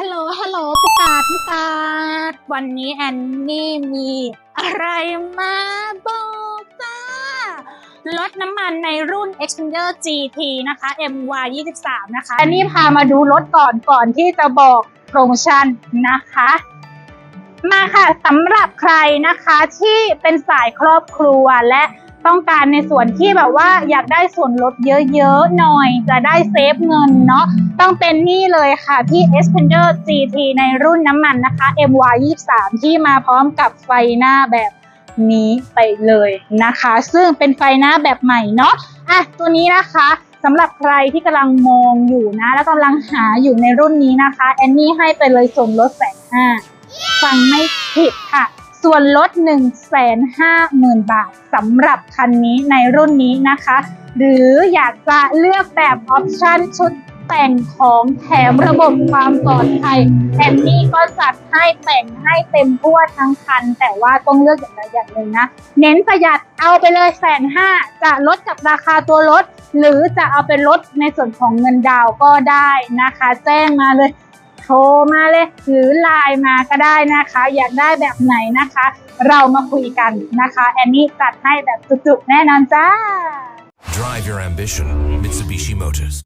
ฮัลโหล ฮัลโหลประกาประกาวันนี้แอนนี่มีอะไรมาบอกจ้าลดน้ำมันในรุ่น Expander GT นะคะ MY 23นะคะ อันนี้พามาดูรถก่อนก่อนที่จะบอกโปรโมชั่นนะคะ มาค่ะสำหรับใครนะคะที่เป็นสายครอบครัวและต้องการในส่วนที่แบบว่าอยากได้ส่วนลดเยอะๆหน่อย จะได้เซฟเงินเนาะต้องเป็นนี่เลยค่ะที่ Expander GT ในรุ่นน้ำมันนะคะ MY 23 ที่มาพร้อมกับไฟหน้าแบบนี้ไปเลยนะคะ ซึ่งเป็นไฟหน้าแบบใหม่เนาะอะตัวนี้นะคะสำหรับใครที่กำลังมองอยู่นะ แล้วกำลังหาอยู่ในรุ่นนี้นะคะแอนนี่ให้ไปเลยส่วนลดแสนห้า ผิดค่ะ ส่วนลด 1 5 0 0 0 0 บาทสำหรับคันนี้ในรุ่นนี้นะคะ หรืออยากจะเลือกแบบออปชั่นชุดแต่งของแถมระบบความปลอดภัยแอนนี่ก็จัดให้แต่งให้เต็มทั่วทั้งคัน แต่ว่าต้องเลือกอย่างใดอย่างหนึ่งนะ เน้นประหยัดเอาไปเลยแสนห้าจะลดกับราคาตัวรถ หรือจะเอาเป็นลดในส่วนของเงินดาวก็ได้นะคะ แจ้งมาเลย โทรมาเลย หรือไลน์มาก็ได้นะคะ อยากได้แบบไหนนะคะ เรามาคุยกันนะคะ แอนนี่จัดให้แบบจุกๆแน่นอนจ้า Drive your ambition, Mitsubishi Motors.